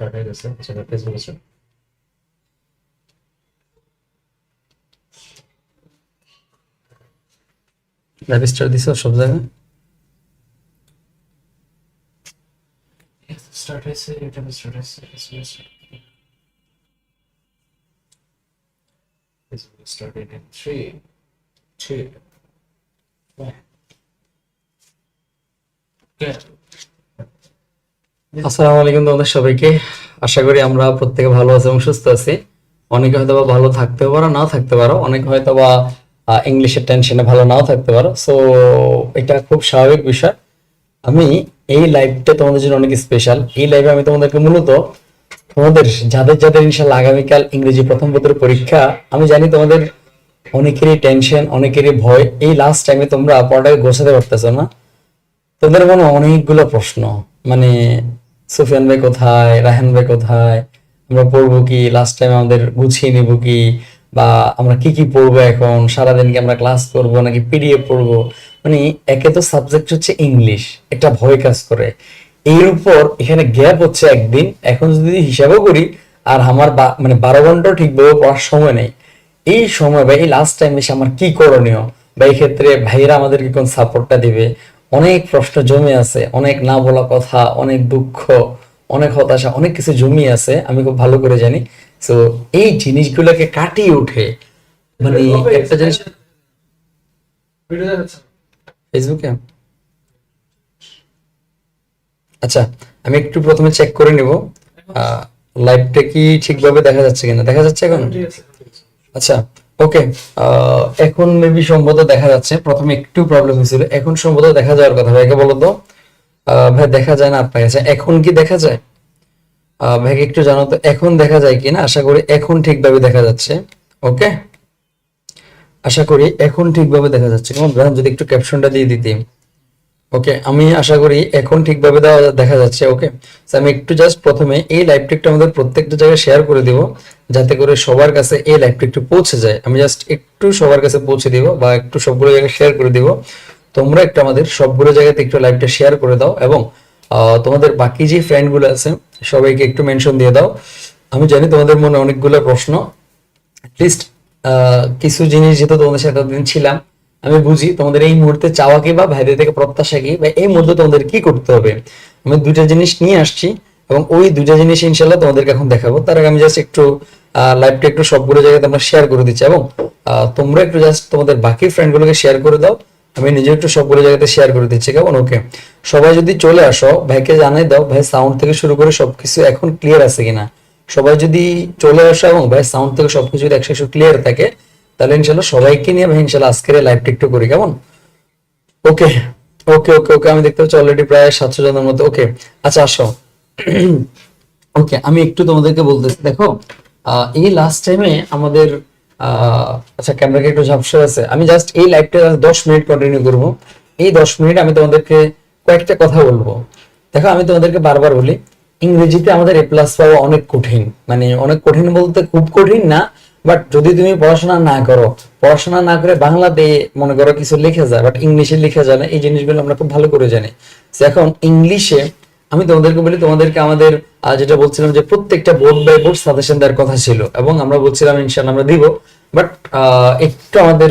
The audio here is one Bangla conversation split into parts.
হয়ে গেছে আচ্ছা ফেসবুক আছে লাইভ স্টার দিছো সব জায়গায় স্টার্ট হয়েছে ইউটিউবে স্টার্ট হয়েছে start facebook started in three two one আসসালামু আলাইকুম তোমাদের সবাইকে। আশা করি আমরা প্রত্যেকে ভালো আছি এবং সুস্থ আছি। অনেকে হয়তো বা ভালো থাকতে পারো, নাও থাকতে পারো। অনেকে হয়তো বা ইংলিশের টেনশনে ভালো নাও থাকতে পারো। সো এটা খুব স্বাভাবিক বিষয়। আমি এই লাইভটা তোমাদের জন্য অনেক স্পেশাল এই লাইভে আমি তোমাদেরকে মূলত তোমাদের, যাদের যাদের ইনশাল্লাহ আগামীকাল ইংরেজি প্রথম পত্রের পরীক্ষা, আমি জানি তোমাদের অনেকেরই টেনশন অনেকেরই ভয়। এই লাস্ট টাইমে তোমরা পড়াটাকে গোছাতে পারতেছো না। তোমাদের মনে অনেকগুলো প্রশ্ন। মানে সুফিয়ান ভাই কোথায়? রাহান ভাই কোথায়? আমরা পড়ব কি? লাস্ট টাইম আমাদের গুছিয়ে নিব কি? বা আমরা কি কি পড়ব এখন? সারাদিন কি আমরা ক্লাস করব নাকি পিডিএফ পড়ব? মানে একে তো সাবজেক্ট হচ্ছে ইংলিশ একটা ভয় কাজ করে। এর উপর এখানে গ্যাপ হচ্ছে একদিন। এখন যদি হিসাবও করি, আর আমার মানে বারো ঘন্টাও ঠিকভাবে পড়ার সময় নেই। এই সময় বা এই লাস্ট টাইম এসে আমার কি করণীয়? বা এই ক্ষেত্রে ভাইয়েরা আমাদেরকে কোন সাপোর্টটা দিবে? অনেক প্রশ্ন জমে আছে অনেক না বলা কথা অনেক দুঃখ অনেক হতাশা অনেক কিছু জমি আছে আমি খুব ভালো করে জানি। তো এই জিনিসগুলোকে কাটিয়ে উঠে মানে একটা জিনিস ফেসবুকে আচ্ছা আমি একটু প্রথমে চেক করে নিব। লাইভটা কি ঠিকভাবে দেখা যাচ্ছে কিনা? দেখা যাচ্ছে এখন? আচ্ছা ওকে এখন মেবি সম্ভবত দেখা যাচ্ছে, প্রথমে একটু প্রবলেম হয়েছিল। এখন সম্ভবত দেখা যাওয়ার কথা, ভাইকে বলো তো। ভাই দেখা যায় না আপনার কাছে এখন কি দেখা যায়? ভাইকে একটু জানো তো, এখন দেখা যায় কিনা আশা করি এখন ঠিকভাবে দেখা যাচ্ছে। ওকে আশা করি এখন ঠিকভাবে দেখা যাচ্ছে। যদি একটু ক্যাপশনটা দিয়ে দিতি। ওকে আমি আশা করি এখন ঠিকভাবে দেখা যাচ্ছে ওকে আমি একটু জাস্ট প্রথমে এই লাইভটা একটু আমাদের প্রত্যেকটা জায়গায় শেয়ার করে দিব, যাতে করে সবার কাছে এই একটু পৌঁছে যায়। আমি জাস্ট একটু সবার কাছে পৌঁছে দিব বা একটু সবগুলো জায়গায় শেয়ার করে দিব। তোমরা একটু আমাদের সবগুলো জায়গাতে একটু লাইভটা শেয়ার করে দাও এবং তোমাদের বাকি যে ফ্রেন্ডগুলো আছে, সবাইকে একটু মেনশন দিয়ে দাও। আমি জানি তোমাদের মনে অনেকগুলো প্রশ্ন। লিস্ট কিছু জিনিস যেহেতু তোমাদের সাথে ছিলাম আমি বুঝি তোমাদের এই মুহূর্তে চাওয়া কি বা ভাইদের থেকে প্রত্যাশা কি বা এই মুহূর্তে তোমাদের কি করতে হবে? আমি দুইটা জিনিস নিয়ে আসছি এবং ওই দুইটা জিনিস ইনশাল্লাহ তোমাদেরকে এখন দেখাবো। তার আগে আমি জাস্ট একটু লাইভটা একটু সবগুলো জায়গাতে আমরা শেয়ার করে দিচ্ছি এবং তোমরা একটু জাস্ট তোমাদের বাকি ফ্রেন্ডগুলোকে শেয়ার করে দাও। আমি নিজে একটু সবগুলো জায়গাতে শেয়ার করে দিচ্ছি, কেমন? ওকে সবাই যদি চলে আসো, ভাইকে জানাই দাও, ভাই সাউন্ড থেকে শুরু করে সবকিছু এখন ক্লিয়ার আছে কিনা? সবাই যদি চলে আসো এবং ভাই সাউন্ড থেকে সবকিছু একশো একশো ক্লিয়ার থাকে তাহলে ইনশাল্লাহ সবাইকে নিয়ে ভাই ইনশাল্লাহ আজকের লাইভটা একটু করি, কেমন? ওকে ওকে ওকে ওকে আমি দেখতে পাচ্ছি অলরেডি প্রায় সাতশো জনের মধ্যে ওকে আচ্ছা আসো। ওকে আমি একটু তোমাদেরকে বলতেছি, দেখো এই লাস্ট টাইমে আমাদের আচ্ছা ক্যামেরাকে একটু ঝাপসা আছে, আমি জাস্ট এই লাইভটা দশ মিনিট কন্টিনিউ করব। এই দশ মিনিট আমি তোমাদেরকে কয়েকটা কথা বলব। দেখো, আমি তোমাদেরকে বারবার বলি, ইংরেজিতে আমাদের এ প্লাস পাওয়া অনেক কঠিন মানে অনেক কঠিন বলতে খুব কঠিন না বাট যদি তুমি পড়াশোনা না করো, পড়াশোনা না করে বাংলাতে মনে করো কিছু লিখে যায় বাট ইংলিশে লিখে যায় না, এই জিনিসগুলো আমরা খুব ভালো করে জানি। এখন ইংলিশে আমি তোমাদেরকে বলি, তোমাদেরকে আমাদের যেটা বলছিলাম যে প্রত্যেকটা বোর্ড বাই বোর্ড সাজেশন দেওয়ার কথা ছিল, এবং আমরা বলছিলাম ইনশাল্লাহ আমরা দিব বাট একটু আমাদের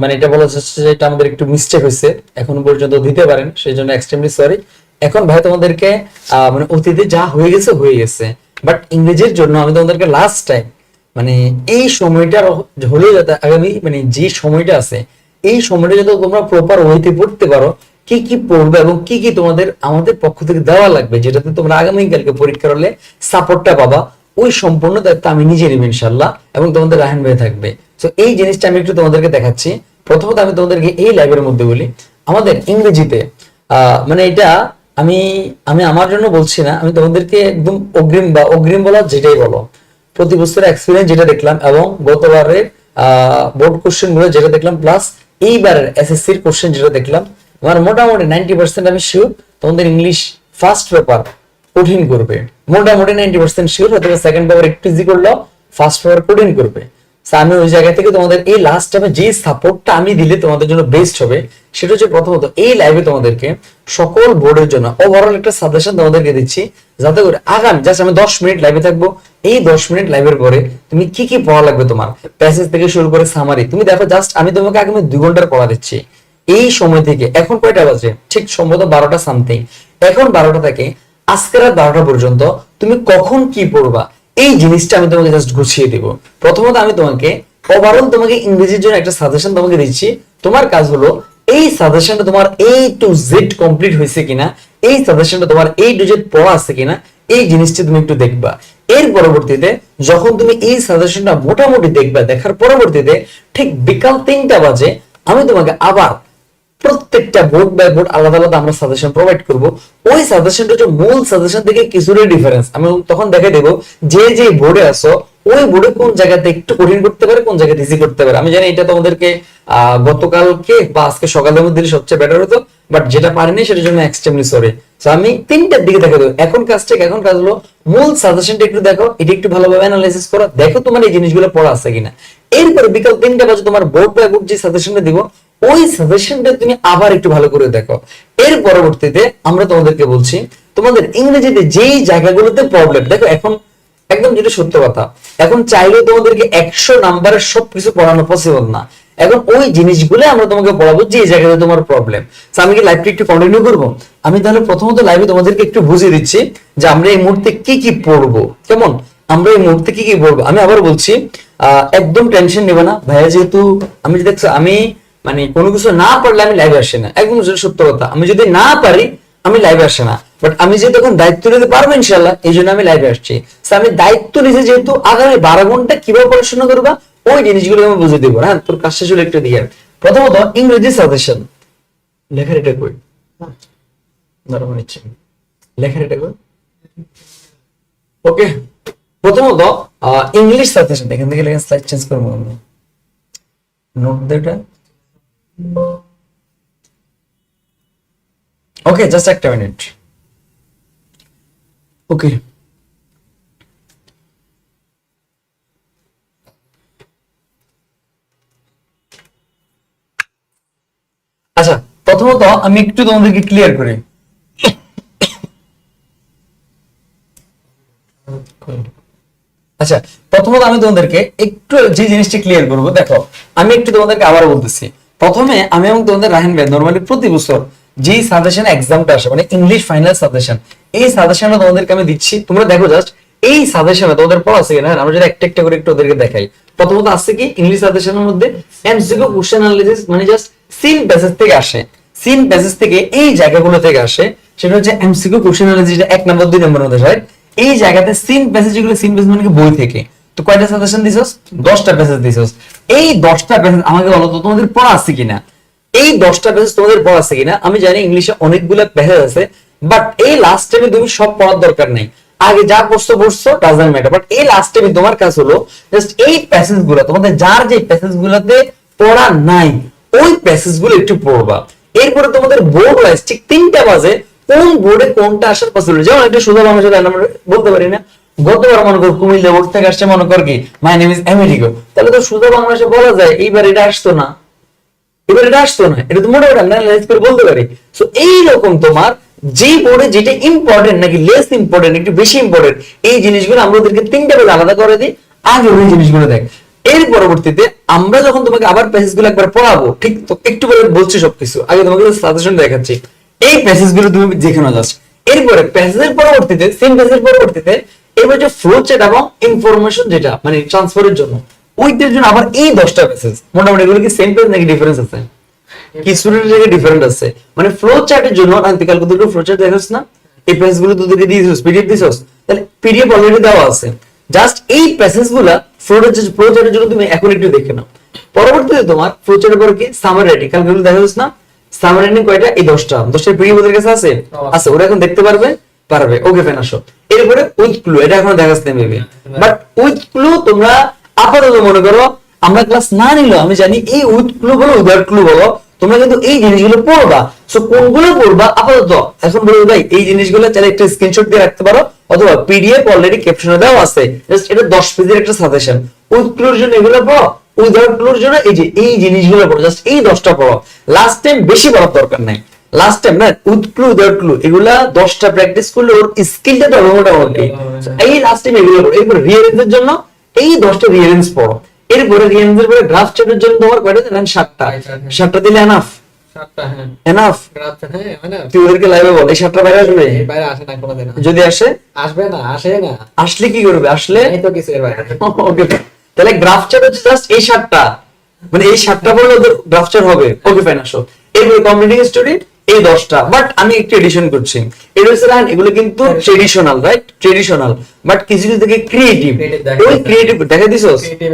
মানে এটা বলা যাচ্ছে যে এটা আমাদের একটু মিস্টেক হয়েছে, এখনও পর্যন্ত দিতে পারেন সেই জন্য এক্সট্রিমলি সরি এখন ভাই তোমাদেরকে মানে অতীতে যা হয়ে গেছে হয়ে গেছে বাট ইংরেজির জন্য আমি তোমাদেরকে লাস্ট টাইম মানে এই সময়টা হলে যাতে আগামী মানে যে সময়টা আছে, এই সময়টা যাতে তোমরা প্রপার ওয়েতে পড়তে পারো, কি কি পড়বে এবং কি কি তোমাদের, আমাদের পক্ষ থেকে দেওয়া লাগবে, যেটাতে তোমরা আগামীকালকে পরীক্ষার হলে সাপোর্টটা পাবা, ওই সম্পূর্ণ দায়িত্ব আমি নিজে নিব ইনশাল্লাহ এবং তোমাদের রাহান ভাই থাকবে। তো এই জিনিসটা আমি একটু তোমাদেরকে দেখাচ্ছি। প্রথমত আমি তোমাদেরকে এই লাইভের মধ্যে বলি, আমাদের ইংরেজিতে মানে এটা আমি আমি আমার জন্য বলছি না, আমি তোমাদেরকে একদম অগ্রিম বা অগ্রিম বলা যেটাই বলো। প্রতি বছর এক্সপিরিয়েন্স যেটা দেখলাম এবং গতবারের বোর্ড কোশ্চেনগুলো যেটা দেখলাম প্লাস এইবারের এসএসসির কোশ্চেন যেটা দেখলাম আমার মোটামুটি নাইনটি পার্সেন্ট আমি শিওর তোমাদের ইংলিশ ফার্স্ট পেপার কঠিন করবে। মোটামুটি নাইনটি পার্সেন্ট শিওর হয়তো সেকেন্ড পেপার একটু ইজি করল ফার্স্ট পেপার কঠিন করবে। আমি ওই জায়গা থেকে তোমাদের এই লাস্ট টাইমে যে সাপোর্টটা আমি দিলে তোমাদের জন্য বেস্ট হবে, সেটা হচ্ছে প্রথমত এই লাইভে তোমাদেরকে সকল বোর্ডের জন্য ওভারঅল একটা সাজেশন তোমাদেরকে দিচ্ছি, যাতে করে আগামী জাস্ট আমি দশ মিনিট লাইভে থাকব, এই দশ মিনিট লাইভের পরে তুমি কি কি পড়া লাগবে তোমার? প্যাসেজ থেকে শুরু করে সামারি তুমি দেখো জাস্ট আমি তোমাকে আগামী দুই ঘণ্টার পড়া দিচ্ছি। এই সময় থেকে, এখন কয়টা বাজে? ঠিক সম্ভবত বারোটা সামথিং এখন বারোটা থেকে, আজকে রাত বারোটা পর্যন্ত তুমি কখন কি পড়বা? এই জিনিসটা আমি তোমাকে জাস্ট গুছিয়ে দিব। প্রথমত আমি তোমাকে ওভারঅল তোমাকে ইংরেজির জন্য একটা সাজেশন তোমাকে দিচ্ছি। তোমার কাজ হলো, এই সাজেশনটা তোমার এই টু জেড কমপ্লিট হয়েছে কিনা, এই সাজেশনটা তোমার এই টু জেড পড়া আছে কিনা, এই জিনিসটা তুমি একটু দেখবা। এর পরবর্তীতে যখন তুমি এই সাজেশনটা মোটামুটি দেখবা, দেখার পরবর্তীতে ঠিক বিকাল তিনটা বাজে আমি তোমাকে আবার প্রত্যেকটা বোর্ড বাই বোর্ড আলাদা আলাদা আমরা সাজেশন প্রোভাইড করব। ওই সাজেশনটা হচ্ছে মূল সাজেশন থেকে কিছুটা ডিফারেন্স আমি তখন দেখে দেবো, যে যে বোর্ডে আসো ওই বোর্ডে কোন জায়গাতে একটু কঠিন করতে পারে, কোন জায়গাতে ইজি করতে পারে। আমি জানি এটা তোমাদেরকে গতকালকে বা আজকে সকালের মধ্যে সবচেয়ে বেটার হতো বাট যেটা পারিনি সেটার জন্য এক্সট্রিমলি সরি তো আমি তিনটার দিকে দেখে দেবো। এখন কাজটা? এখন কাজ হলো মূল সাজেশনটা একটু দেখো, এটা একটু ভালোভাবে অ্যানালাইসিস করো, দেখো তোমার এই জিনিসগুলো পড়া আছে কিনা। এরপরে বিকাল তিনটা বাজে তোমার বোর্ড বাই বোর্ড যে সাজেশনটা দিব ওই সাজেশনটা তুমি আবার একটু ভালো করে দেখো। এর পরবর্তীতে আমরা তোমাদেরকে বলছি, তোমাদের ইংরেজিতে যেই জায়গাগুলোতে প্রবলেম দেখো এখন একদম যেটা সত্য কথা, এখন চাইলেও তোমাদেরকে একশো নাম্বারের সবকিছু পড়ানো পসিবল না। এখন ওই জিনিসগুলো আমরা তোমাকে পড়াবো যে এই জায়গাতে তোমার প্রবলেম আমি কি লাইভটা একটু কন্টিনিউ করব? আমি তাহলে প্রথমত লাইভে তোমাদেরকে একটু বুঝিয়ে দিচ্ছি যে আমরা এই মুহূর্তে কি কি পড়ব। কেমন? আমরা এই মুহূর্তে কি কি পড়ব? আমি আবার বলছি একদম টেনশন নেবে না। ভাইয়া যেহেতু, আমি দেখছ, আমি মানে কোনো কিছু না পারলে আমি লাইভে আসি না। একদম সত্য কথা। আমি যদি না পারি, আমি লাইভে আসি না। বাট আমি যেহেতু এখন দায়িত্ব নিতে পারব ইনশাল্লাহ এই জন্য আমি লাইভে আসছি। আমি দায়িত্ব নিয়েছি যেহেতু আগামী বারো ঘণ্টা কীভাবে পড়াশোনা করবা, ওই জিনিসগুলো আমি বুঝে দিব। হ্যাঁ তোর কাজ শেষ হলে একটু দিয়ে। প্রথমত, ইংরেজি সাজেশন লেখার এটা কই? দাঁড়াবো নিচ্ছে লেখার এটা কই? ওকে প্রথমত ইংলিশ সাজেশন এখান থেকে লেখা স্লাইড চেঞ্জ করব নোট দেটা ওকে জাস্ট একটা মিনিট ওকে আচ্ছা প্রথমত আমি একটু তোমাদেরকে ক্লিয়ার করি। আচ্ছা প্রথমত আমি তোমাদেরকে একটু যে জিনিসটা ক্লিয়ার করব, দেখো, আমি একটু তোমাদেরকে আবারও বলতেছি। প্রথমে আমি এবং তোমাদের রাহেন ভাই নর্মালি প্রতি বছর যে সাজেশন এক্সামটা আসে মানে ইংলিশ ফাইনাল সাজেশন এই সাজেশনটা তোমাদেরকে আমি দিচ্ছি। তোমরা দেখো জাস্ট এই সাজেশনে তোমাদের পড়া আছে কিনা? আমরা যদি একটা একটা করে একটু ওদেরকে দেখাই। প্রথমত আছে কি? ইংলিশ সাজেশনের মধ্যে এমসিকিউ কোশ্চেন অ্যানালিসিস মানে জাস্ট সিন প্যাসেজ থেকে আসে। সিন প্যাসেজ থেকে এই জায়গাগুলো থেকে আসে। সেটা হচ্ছে এমসিকিউ কোশ্চেন অ্যানালিসিস এক নম্বর দুই নম্বর মধ্যে হয় এই জায়গাতে সিন প্যাসেজ সিন প্যাসেজ মানে বই থেকে। তো কয়টা সাজেশন দিছস? দশটা প্যাসেজ দিছস। এই দশটা প্যাসেজ আমাকে বলো তো, তোমাদের পড়া আছে কিনা? এই দশটা প্যাসেজ তোমাদের পড়া আছে কিনা? আমি জানি ইংলিশে অনেকগুলো প্যাসেজ আছে বাট এই লাস্ট টাইমে তুমি সব পড়ার দরকার নেই। আগে যা পড়ছো পড়ছো ডাজন্ট ম্যাটার বাট এই লাস্ট টাইমে তোমার কাজ হলো জাস্ট এই প্যাসেজগুলো, তোমাদের যার যে প্যাসেজ গুলোতে পড়া নাই, ওই প্যাসেজগুলো একটু পড়বা। এরপরে তোমাদের বোর্ড ওয়াইজ ঠিক তিনটা বাজে, কোন বোর্ডে কোনটা আসার পসিবল যেমন একটা সুন্দর মানুষের আমরা বলতে পারি না। গতবার মনে কর কুমিল্লা বোর্ড থেকে আসছে, মনে কর কি মাই নেম ইজ আমেরিকা তাহলে তো সুন্দর বাংলাদেশে বলা যায় এইবার এটা আসতো না। এবার এটা আসতো না। এটা তো মোটামুটি আমরা অ্যানালাইজ করে বলতে পারি। সো এইরকম তোমার যে বোর্ডে যেটা ইম্পর্টেন্ট নাকি লেস ইম্পর্টেন্ট একটু বেশি ইম্পর্টেন্ট এই জিনিসগুলো আমরা ওদেরকে তিনটা বেলা আলাদা করে দিই। আগে ওই জিনিসগুলো দেখ। এর পরবর্তীতে আমরা যখন তোমাকে আবার প্যাসেজগুলো একবার পড়াবো, ঠিক তো একটু পরে বলছি সবকিছু। আগে তোমাকে সাজেশন দেখাচ্ছি। এই প্যাসেজগুলো তুমি যেখানে যাচ্ছ। এরপরে প্যাসেজের পরবর্তীতে সেম প্যাসেজের পরবর্তীতে এবার যে ফ্লো চ্যাট এবং ইনফরমেশন যেটা মানে ট্রান্সফারের জন্য ওইটার জন্য আবার এই দশটা প্যাসেজ মোটামুটি এগুলো কি সেম পেজ নাকি ডিফারেন্স আছে? কি স্টুডেন্টের জায়গায় ডিফারেন্ট আছে? মানে ফ্লো চার্টের জন্য আমি কালকে দুটো ফ্লো চার্ট দেখাস না? এই প্যাসেজগুলো তোদেরকে দিয়েছিস পিডিএফ দিছিস? তাহলে পিডিএফ অলরেডি দেওয়া আছে। জাস্ট এই প্যাসেজগুলা ফ্লো ফ্লো চার্টের জন্য তুমি এখন একটু দেখে নাও। পরবর্তীতে তোমার ফ্লো চার্টের পর কি? সামার রাইটিং কালকে গুলো দেখাস না? সামার রাইটিং কয়টা? এই দশটা। দশটা পিডিএফ ওদের কাছে আছে? আছে ওরা এখন দেখতে পারবে। পারবে। ওকে ফেন আসো এরপরে উইথ ক্লু এটা এখন দেখাচ্ছে মেবি বাট উইথ ক্লু তোমরা আপাতত মনে করো আমরা ক্লাস না নিলো আমি জানি এই উইথ ক্লু বলো উইদাউট ক্লু বলো তোমরা কিন্তু এই জিনিসগুলো পড়বা। সো কোনগুলো পড়বা? আপাতত এখন বলব ভাই এই জিনিসগুলো চাইলে একটা স্ক্রিনশট দিয়ে রাখতে পারো অথবা পিডিএফ অলরেডি ক্যাপশনে দেওয়া আছে। জাস্ট এটা 10 পেজের একটা সাজেশন উইথ ক্লুর জন্য এগুলো পড়ো উইদাউট ক্লুর জন্য এই যে এই জিনিসগুলো পড়ো জাস্ট এই দশটা পড়ো। লাস্ট টাইম বেশি পড়ার দরকার নাই। লাস্ট টাইম না উইথ ক্লু উইদাউট ক্লু এগুলা দশটা প্র্যাকটিস করলে ওর স্কিলটা তো মোটামুটি এই লাস্ট টাইম এগুলো পড়ো এরপর রিয়ারেন্সের জন্য এই দশটা রিয়ারেন্স পড়ো। এরপরে রিয়ারেন্সের পরে গ্রাফ জন্য তোমার কয়টা জানেন? সাতটা। সাতটা দিলে এনাফ হ্যাঁ। এনাফ হ্যাঁ মানে তুই ওদেরকে লাইভে বল। এই সাতটা বাইরে আসবে? বাইরে আসে না কোনোদিন যদি আসে? আসবে না আসে না। আসলে কি করবে? আসলে? এই তো কিছু এর বাইরে ওকে তাহলে গ্রাফ হচ্ছে জাস্ট এই সাতটা। মানে এই সাতটা বললে ওদের গ্রাফ হবে। ওকে ফাইন আসো। এরপরে কম্পিউটিং স্টোরি এই দশটা বাট আমি একটু এডিশন করছি। এডিশন এগুলো কিন্তু ট্রেডিশনাল রাইট ট্রেডিশনাল বাট কিছু কিছু থেকে ক্রিয়েটিভ ওই ক্রিয়েটিভ দেখা দিছস? ক্রিয়েটিভ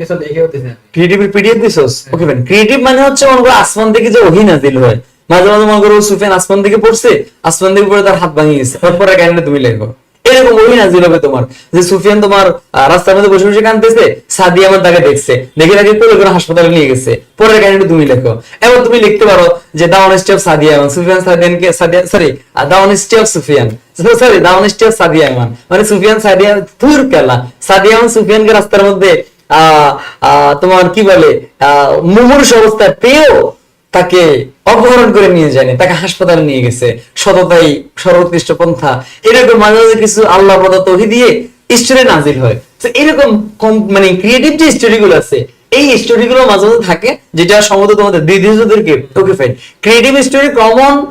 কিছু দিয়েছি আমি। ক্রিয়েটিভ পিডিএফ দিছস? ওকে ক্রিয়েটিভ মানে হচ্ছে মনে করো আসমান থেকে যে ওহি নাজিল হয়। মাঝে মাঝে মনে করো সুফিয়ান আসমান থেকে পড়ছে আসমান থেকে পড়ে তার হাত ভাঙিয়ে গেছে তারপরে কাহিনীটা তুমি লেখো। এরকম নাজিল হবে তোমার যে সুফিয়ান তোমার রাস্তার মধ্যে বসে বসে কাঁদতেছে সাদি আমার তাকে দেখছে দেখে তাকে কোলে করে হাসপাতালে নিয়ে গেছে। পরের কাহিনীটা তুমি লেখো। এবার তুমি লিখতে পারো যে দা অনেস্টি অফ সাদিয়া এমন Sufian সাদিয়ানকে Sadia sorry the honesty of Sufian. Sorry the honesty Sadia এমন মানে সুফিয়ান সাদিয়া থুর কেলা। সাদিয়া এমন সুফিয়ানকে রাস্তার মধ্যে আহ, তোমার কি বলে মুমূর্ষ অবস্থায় পেয়েও তাকে অপহরণ করে নিয়ে যায়নি, তাকে হাসপাতালে নিয়ে গেছে, সততাই সর্বোৎকৃষ্ট পন্থা। এরকম মাঝে মাঝে কিছু আল্লাহ ওহি দিয়ে স্টোরি নাজিল হয়। তো এরকম কম- মানে ক্রিয়েটিভ যে স্টোরি গুলো আছে, এই স্টোরি গুলো মাঝে মাঝে থাকে, যেটা সম্ভবত তোমাদের দিদিদেরকে okay fine creative story common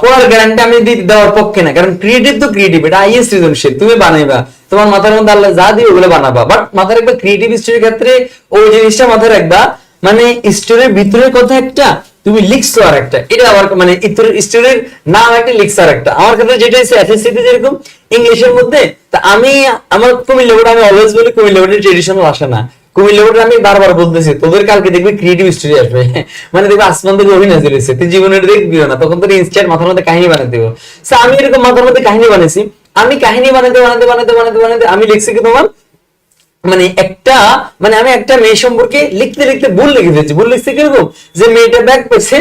পড়ার গ্যারান্টি আমি দেওয়ার পক্ষে না, কারণ ক্রিয়েটিভ তো ক্রিয়েটিভ এটা আইএস সৃজনশীল, তুমি বানাইবা। তোমার মাথার মধ্যে আল্লাহ যা দিবে ওগুলো বানাবা বাট মাথার একটা ক্রিয়েটিভ স্টোরির ক্ষেত্রে ওই জিনিসটা মাথায় রাখবা মানে স্টোরির ভিতরের কথা একটা, তুমি লিখছো আর একটা এটা আবার মানে স্টোরির নাম একটা, লিখছো আর একটা আমার ক্ষেত্রে যেটা হচ্ছে যেরকম ইংলিশের মধ্যে, তা আমি, আমার কুমিল্লা আমি অলওয়েজ বলি কুমিল্লা ট্রেডিশনাল আসে না। আমি বারবার বলতেছি, তোদের কালকে দেখবি ক্রিয়েটিভ স্টোরি আসবে। মানে দেখবি আসমান অভিনয় তুই জীবনের দেখবিও না, তখন তোর ইনস্ট্যান্ট মাথার মধ্যে কাহিনী বানাতে দেবো। আমি এরকম মাথার মধ্যে কাহিনী বানাইছি, আমি কাহিনী বানাতে বানাতে বানাতে বানাতে বানাতে আমি লিখছি কি তোমার? মানে একটা মানে আমি একটা মেয়ে সম্পর্কে লিখতে লিখতে ভুল লিখে ফেলছি ভুল লিখছি কীরকম? যে মেয়েটা ব্যাগ পেয়েছে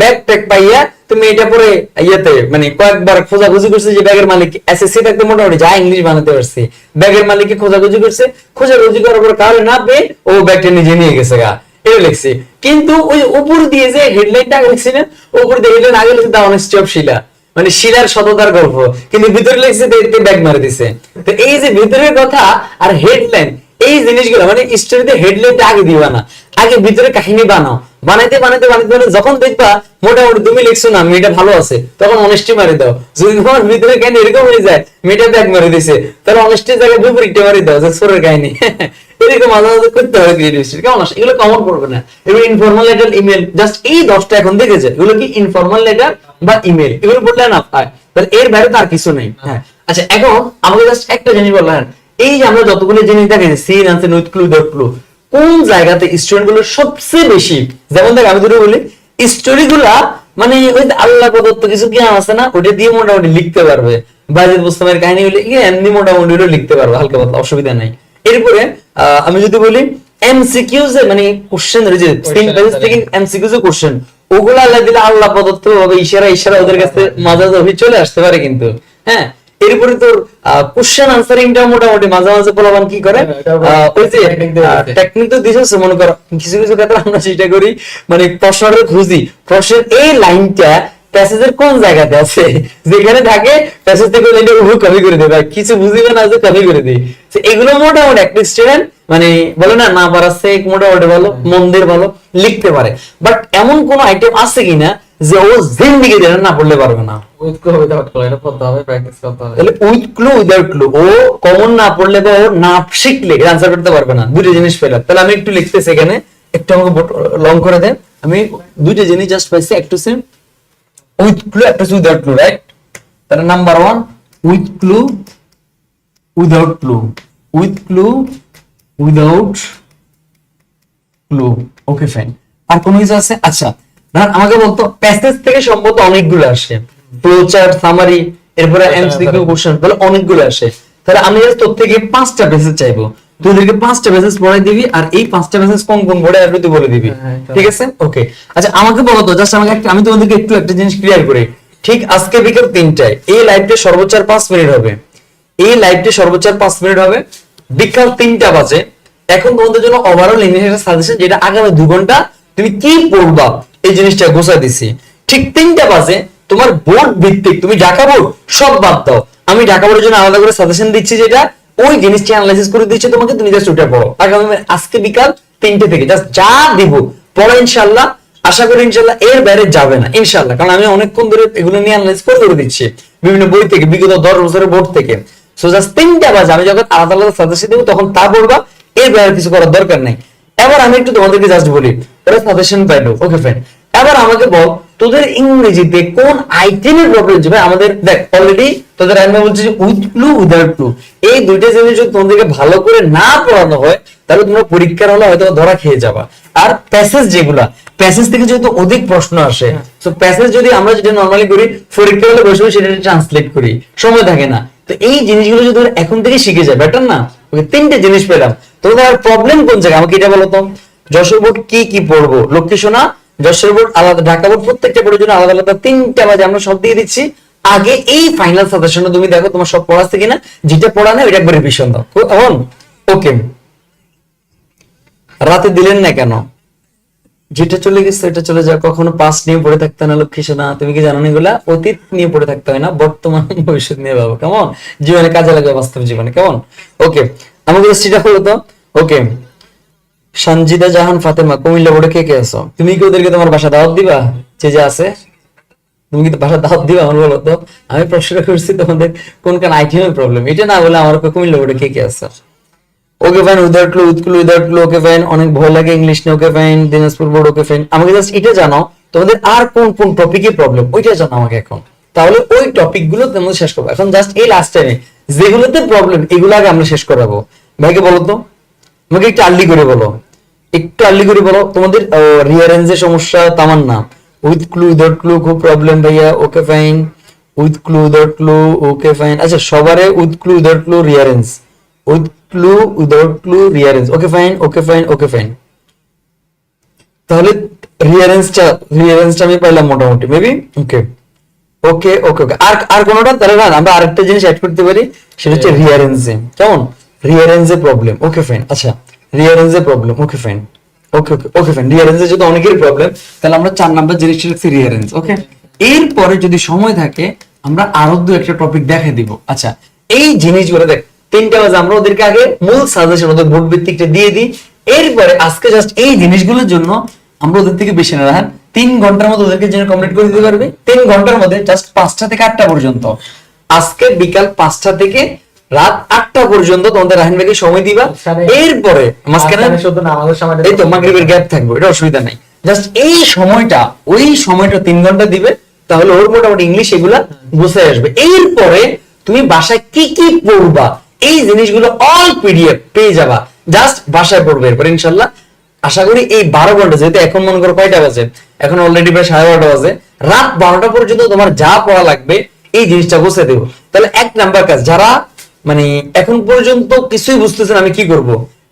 ব্যাগ ট্যাগ পাইয়া তো মেয়েটা পরে ইয়েতে মানে কয়েকবার খোঁজাখুঁজি করছে যে ব্যাগের মালিক এসএসসি থাকতে মোটামুটি যা ইংলিশ বানাতে পারছে। ব্যাগের মালিককে খোঁজাখুঁজি করছে। খোঁজাখুঁজি করার পর কারও না পেয়ে ও ব্যাগটা নিজে নিয়ে গেছে গা। এটা লিখছি। কিন্তু ওই উপর দিয়ে যে হেডলাইনটা আগে লিখছি না, উপর দিয়ে হেডলাইন আগে লিখছি দা অনেস্টি শিলা। মানে শিলার সততার গল্প। কিন্তু ভিতরে লিখছে ব্যাগ মারে দিছে। তো এই যে ভিতরের কথা আর হেডলাইন এই জিনিসগুলো মানে স্টোরিতে হেডলাইনটা আগে দিবা না আগে ভিতরে কাহিনী বানাও। বানাইতে বানাইতে বানাইতে বানাইতে যখন দেখবা, মোটামুটি তুমি লিখছো না, মেয়েটা ভালো আছে, তখন অনেস্টি মারি দাও। যদি তোমার ভিতরে কাহিনী এরকম হয়ে যায়, মেয়েটা ব্যাগ মারি দিছে, তাহলে অনেস্টির জায়গায় বিপরীতটা মারি দাও, যে সোরের কাহিনী। এরকম মাঝে মাঝে করতে হবে ক্রিয়েটিভ স্টোরি কেমন আসে এগুলো কমন করবে না। এবার ইনফর্মাল লেটার ইমেল জাস্ট এই দশটা এখন দেখেছে। এগুলো কি ইনফর্মাল লেটার বা ইমেল এগুলো বললে না এর বাইরে তার কিছু নেই। হ্যাঁ। আচ্ছা এখন আমাকে জাস্ট একটা জিনিস বললেন এই যে আমরা যতগুলো জিনিস দেখেছি seen unseen with clue without clue কোন জায়গাতে স্টুডেন্টগুলো সবচেয়ে বেশি? যেমন দেখ আমি দুটো বলি স্টোরি গুলা মানে ওই আল্লাহ প্রদত্ত কিছু জ্ঞান আছে না ওটা দিয়ে মোটামুটি লিখতে পারবে। বাজিদ মুস্তামের কাহিনী হলে এমনি মোটামুটি ওটা লিখতে পারবে হালকা পাতলা অসুবিধা নাই। এরপরে আহ, আমি যদি বলি এমসিকিউজ মানে কোশ্চেন যে তিন পেজ থেকে এমসিকিউজ কোশ্চেন ওগুলো আল্লাহ দিলে আল্লাহ প্রদত্ত ভাবে ইশারা ইশারা ওদের কাছে মাঝে মাঝে চলে আসতে পারে কিন্তু। হ্যাঁ এরপরে তোর কোশ্চেন আনসারিংটা মোটামুটি মাঝে মাঝে পোলাবান কি করে? হ্যাঁ, ওই যে। টেকনিক তো দিয়েছে মনে করো কিছু কিছু ক্ষেত্রে আমরা সেটা করি মানে প্রশ্নটা খুঁজি। প্রশ্নের এই লাইনটা প্যাসেজের কোন জায়গাতে আছে? যেখানে থাকে প্যাসেজ থেকে লাইনটা উহু কপি করে দেবে কিছু বুঝিবে না যে কপি করে দিই তো এগুলো মোটামুটি একটা স্টুডেন্ট মানে বলে না না পারাচ্ছে মোটামুটি ভালো মন্দির ভালো লিখতে পারে। বাট এমন কোন আইটেম আছে কিনা যে ও জিন্দিগি দিলে না পড়লে পারবে না? ও পারবে না একটু জিনিস উইথ ক্লু একটা রাইট তাহলে number one with clue clue with clue clue okay fine আর কোন কিছু আছে? আচ্ছা আমাকে বলতো প্যাসেজ থেকে সম্ভবত অনেকগুলো আসে। ফ্লো চার্ট সামারি এরপরে এমসিকিউ কোশ্চেন অনেকগুলো আসে। তাহলে আমি জাস্ট তোর থেকে পাঁচটা চাইব। তুই ওদেরকে পাঁচটা প্যাসেজ পড়াই দিবি আর এই পাঁচটা প্যাসেজ কোন কোন বোর্ডে আসবে তুই বলে দিবি। হ্যাঁ, ঠিক আছে? ওকে আচ্ছা আমাকে বলো তো জাস্ট আমাকে আমি তোমাদেরকে একটু একটা জিনিস ক্লিয়ার করি। ঠিক আজকে বিকেল তিনটায় এই লাইভটা সর্বোচ্চ আর পাঁচ মিনিট হবে। এই লাইভটা সর্বোচ্চ আর পাঁচ মিনিট হবে। বিকাল তিনটা বাজে। এখন তোমাদের জন্য ওভারঅল ইংলিশ সাজেশন যেটা আগামী দু ঘণ্টা তুমি কি পড়বা? এই জিনিসটা গোছাই দিছি। ঠিক তিনটা বাজে তোমার বোর্ড ভিত্তিক, তুমি ঢাকা বোর্ড সব বাদ দাও। আমি ঢাকা বোর্ডের জন্য আলাদা করে সাজেশন দিচ্ছি যেটা ওই জিনিসটা অ্যানালাইসিস করে দিচ্ছি তোমাকে, তুমি জাস্ট ওটা পড়ো। আগামী আজকে বিকাল তিনটে থেকে জাস্ট যা দিব, পড়ো ইনশাল্লাহ আশা করি ইনশাল্লাহ এর বাইরে যাবে না ইনশাল্লাহ কারণ আমি অনেকক্ষণ ধরে এগুলো নিয়ে অ্যানালাইজ করে করে দিচ্ছি, বিভিন্ন বই থেকে, বিগত দশ বছরের বোর্ড থেকে। সো জাস্ট তিনটা বাজে, আমি যখন আলাদা আলাদা সাজেশন দেবো, তখন তা পড়বা, এর বাইরে কিছু করার দরকার নেই। এবার আমি একটু তোমাদেরকে জাস্ট বলি, ওরা সাজেশন পাইলো ওকে ফ্রেন্ড এবার আমাকে বল তোদের ইংরেজিতে কোন আইটেমের প্রবলেম হবে আমাদের দেখ অলরেডি তোদের আমি বলছি যে উইথ ক্লু উইদাউট ক্লু এই দুইটা জিনিস যদি তোমাদেরকে ভালো করে না পড়ানো হয় তাহলে তোমরা পরীক্ষার হলে হয়তো ধরা খেয়ে যাবা। আর প্যাসেজ যেগুলা প্যাসেজ থেকে যেহেতু অধিক প্রশ্ন আসে তো প্যাসেজ যদি আমরা যেটা নর্মালি করি পরীক্ষা হলে বসে বসে সেটা ট্রান্সলেট করি সময় থাকে না। তো এই জিনিসগুলো যদি তোমরা এখন থেকে শিখে যায় বেটার না? ওকে তিনটে জিনিস পেলাম। তোমাদের প্রবলেম কোন জায়গায়? আমাকে এটা বলো তো। যশোর বোর্ড কি কি পড়ব? লক্ষ্মী সোনা যশোর বোর্ড, আলাদা ঢাকা বোর্ড, প্রত্যেকটা বোর্ডের জন্য আলাদা আলাদা তিনটা বাজে আমরা সব দিয়ে দিচ্ছি। আগে এই ফাইনাল সাজেশন তুমি দেখো, তোমার সব পড়া আছে কিনা, যেটা পড়া নেই ওইটা একবার রিভিশন দাও। এখন ওকে রাতে দিলেন না কেন? যেটা চলে গেছে এটা চলে যাও কখনো পাস্ট নিয়ে পড়ে থাকতে না, লক্ষ্মী সোনা, তুমি কি জানো না এগুলা? অতীত নিয়ে পড়ে থাকতে হয় না, বর্তমান ভবিষ্যৎ নিয়ে ভাবো, কেমন? জীবনে কাজে লাগবে বাস্তব জীবনে, কেমন? ওকে আমাকে সেটা হলো তো ওকে সঞ্জিদা জাহান ফাতেমা, কুমিল্লা বোর্ডে কে কে আছো? তুমি কি ওদেরকে তোমার বাসা দাওয়াত দিবা? যে যে আছে? তুমি কি বাসা দাওয়াত দিবা আমার বলো তো? আমি প্রশ্ন করছি তোমাদের কোন কোন আইটেমের প্রবলেম এটা না বলে আমার কুমিল্লা বোর্ডে কে কে আছে? Okay fine without clue with clue clue okay fine অনেক ভয় লাগে ইংলিশ নিয়ে, okay fine Dinajpur board, okay fine আমাকে জাস্ট এটা জানাও, তোমাদের আর কোন কোন টপিকে প্রবলেম ওইটা জানো আমাকে এখন। তাহলে ওই টপিকগুলো তোমাদের শেষ করব। এখন জাস্ট এই লাস্ট টাইমে যেগুলোতে প্রবলেম এগুলো আগে আমরা শেষ করাবো। ভাইকে বলো তো? আমাকে একটু আর্লি করে বলো। একটু আর্লি করে বলো তোমাদের রিয়ারেঞ্জের সমস্যা তামান না উইথ ক্লু উইদাউট ক্লু খুব প্রবলেম ভাইয়া okay fine with clue without clue okay fine আচ্ছা সবারে with clue without clue rearrange with clue without clue rearrange okay fine okay fine okay fine তাহলে রিয়ারেঞ্জটা রিয়ারেঞ্জটা আমি পাইলাম মোটামুটি মেবি ওকে ওকে ওকে ওকে আর আর কোনোটা? তাহলে না আমরা আরেকটা জিনিস অ্যাড করতে পারি সেটা হচ্ছে রিয়ারেঞ্জে কেমন? রিয়ারেঞ্জে প্রবলেম ওকে ফাইন আচ্ছা রিয়ারেঞ্জে problem okay fine okay okay okay fine রিয়ারেঞ্জে যদি অনেকেরই প্রবলেম তাহলে আমরা চার নাম্বার জিনিসটা রাখছি রিয়ারেঞ্জ ওকে এরপরে যদি সময় থাকে, আমরা আরও দু একটা টপিক দেখে দিব। আচ্ছা এই জিনিসগুলো দেখ, তিনটা বাজে, আমরা ওদেরকে আগে মূল সাজেশন ওদের ভোট ভিত্তিকটা দিয়ে দিই। এরপরে আজকে জাস্ট এই জিনিসগুলোর জন্য আমরা ওদের থেকে বেশি না রাখেন তিন ঘণ্টার মধ্যে ওদেরকে জন্য কমপ্লিট করে দিতে পারবে। তিন ঘণ্টার মধ্যে জাস্ট পাঁচটা থেকে আটটা পর্যন্ত। আজকে বিকাল পাঁচটা থেকে রাত আটটা পর্যন্ত তোমাদের রাহিন ভাইকে সময় দিবা। এরপরে মাঝখানে এই তো মাগরিবের গ্যাপ থাকবে এটা অসুবিধা নাই। জাস্ট এই সময়টা ওই সময়টা তিন ঘণ্টা দিবে তাহলে ওর মোটামুটি ইংলিশ এগুলা বুঝে আসবে। এরপরে তুমি বাসায় কি কি পড়বা এই জিনিসগুলো অল পিডিএফ পেয়ে যাবা। জাস্ট বাসায় পড়বে এরপরে ইনশাল্লাহ। আশা করি এই বারো ঘণ্টা যেহেতু এখন মনে করো কয়টা বাজে এখন অলরেডি প্রায় সাড়ে বারোটা বাজে রাত বারোটা পর্যন্ত তোমার যা পড়া লাগবে এই জিনিসটা বুঝে দেবো। তাহলে এক নাম্বার কাজ যারা মানে এখন পর্যন্ত কিছুই বুঝতেছেন আমি কি করব।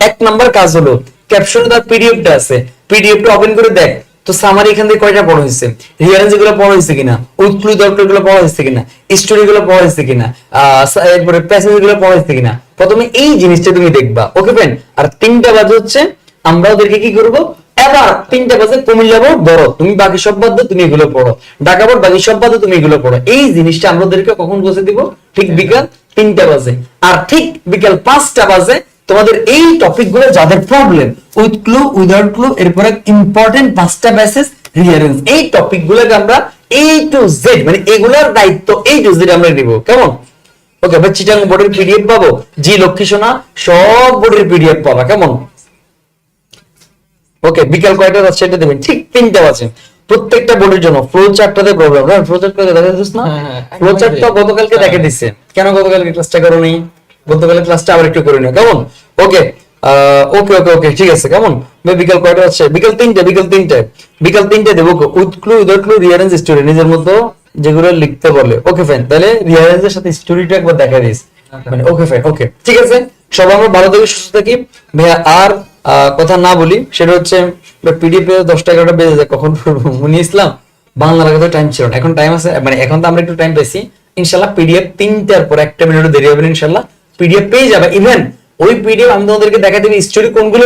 এক নাম্বার কাজ হলো ক্যাপশনে তার পিডিএফটা আছে। পিডিএফটা ওপেন করে দেখ, তো সামারি এখান থেকে কয়টা পড়া হয়েছে? রিয়ারেন্সগুলো পড়া হয়েছে কিনা? উইথ দপ্তরগুলো পড়া হয়েছে কিনা? স্টোরি গুলো পড়া হয়েছে কিনা? এরপরে প্যাসেজগুলো পড়া হয়েছে কিনা? প্রথমে এই জিনিসটা তুমি দেখবা ওকে ফ্রেন্ড আর তিনটা বাজে হচ্ছে, আমরা ওদেরকে কি করব? এবার তিনটা বাজে কুমিল্লা বোর্ড ধরো, তুমি বাকি সব বাদ তুমি এগুলো পড়ো। ঢাকা বোর্ড বাকি সব বাদ তুমি এগুলো পড়ো। এই জিনিসটা আমরা ওদেরকে কখন বসে দিব? ঠিক বিকাল তিনটা বাজে। আর ঠিক বিকাল পাঁচটা বাজে তোমাদের এই টপিকগুলো যাদের problem with clue without clue এরপরে ইম্পর্টেন্ট পাঁচটা মেসেজ রিয়ারেন্স এই টপিক গুলোকে আমরা এ টু জেড মানে এগুলোর দায়িত্ব এই টু জেড আমরা নিব। কেমন? ওকে এবার চিটাং বোর্ডের পিডিএফ পাবো জি লক্ষ্মী সোনা সব বোর্ডের পিডিএফ পাবা, কেমন? ওকে বিকাল কয়টা সেটা দেবেন ঠিক তিনটা বাজে। প্রত্যেকটা বোর্ডের জন্য ফ্লো চার্টটাতে প্রবলেম না ফ্লো চার্ট করে দেখা দিস না? হ্যাঁ, হ্যাঁ, ফ্লো চার্ট তো গতকালকে হ্যাঁ। দেখে দিচ্ছে কেন গতকালকে ক্লাসটা করো নি গতকালের ক্লাসটা আবার একটু করে নিও কেমন ওকে ওকে ওকে ওকে ঠিক আছে কেমন? বিকাল কয়টা হচ্ছে বিকাল তিনটে বিকাল তিনটে। বিকাল তিনটে দেবো with clue without clue rearrange story নিজের মতো যেগুলো লিখতে বলে। ওকে ফাইন তাহলে রিয়ারেঞ্জের সাথে স্টোরিটা একবার দেখা দিস। মানে ওকে ফাইন ওকে ঠিক আছে? সবাই আমরা ভালো থেকে সুস্থ থাকি। ভাইয়া আর কথা না বলি সেটা হচ্ছে পিডিএফ দশটা এগারোটা বেজে যায়, কখন পড়ব ইসলাম? তো টাইম ছিল না। এখন টাইম আছে মানে এখন তো আমরা একটু টাইম পেয়েছি ইনশাল্লাহ পিডিএফ তিনটার পর একটা দেরি হবে ইনশাল্লাহ। পিডিএফ পেয়ে যাবে। ইভেন ওই পিডিএফ আমি তোমাদেরকে দেখা স্টোরি কোনগুলো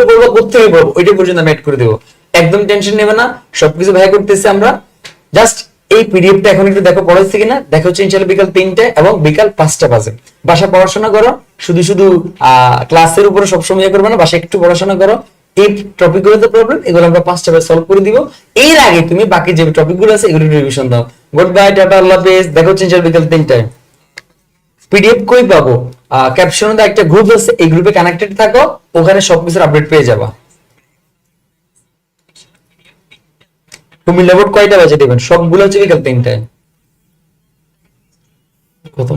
ওইটা পর্যন্ত আমি অ্যাড করে দেবো। একদম টেনশন নেবে না, সবকিছু ভাই করতেছি আমরা। জাস্ট এই পিডিএফটা এখন একটু দেখো পড়াচ্ছি কিনা? দেখো হচ্ছে ইনশাল্লাহ বিকাল তিনটে এবং বিকাল পাঁচটা বাজে। বাসা পড়াশোনা করো, শুধু শুধু ক্লাসের উপরে সবসময় ইয়ে করবে না বাসা একটু পড়াশোনা করো। প্রবলেম এগুলো আমরা পাঁচটা বার সলভ করে দিব। এর আগে তুমি বাকি যে টপিকগুলো আছে, এগুলো রিভিশন দাও। গুড বাই টাটা, আল্লাহ হাফেজ। দেখো হচ্ছে বিকেল তিনটায়। পিডিএফ কই পাবো? ক্যাপশনে তো একটা গ্রুপ আছে, এই গ্রুপে কানেক্টেড থাকো, ওখানে সব কিছুর আপডেট পেয়ে যাবা। তুমি লেবট কয়টা বাজে দেবেন? সবগুলো হচ্ছে বিকাল তিনটায়। কত?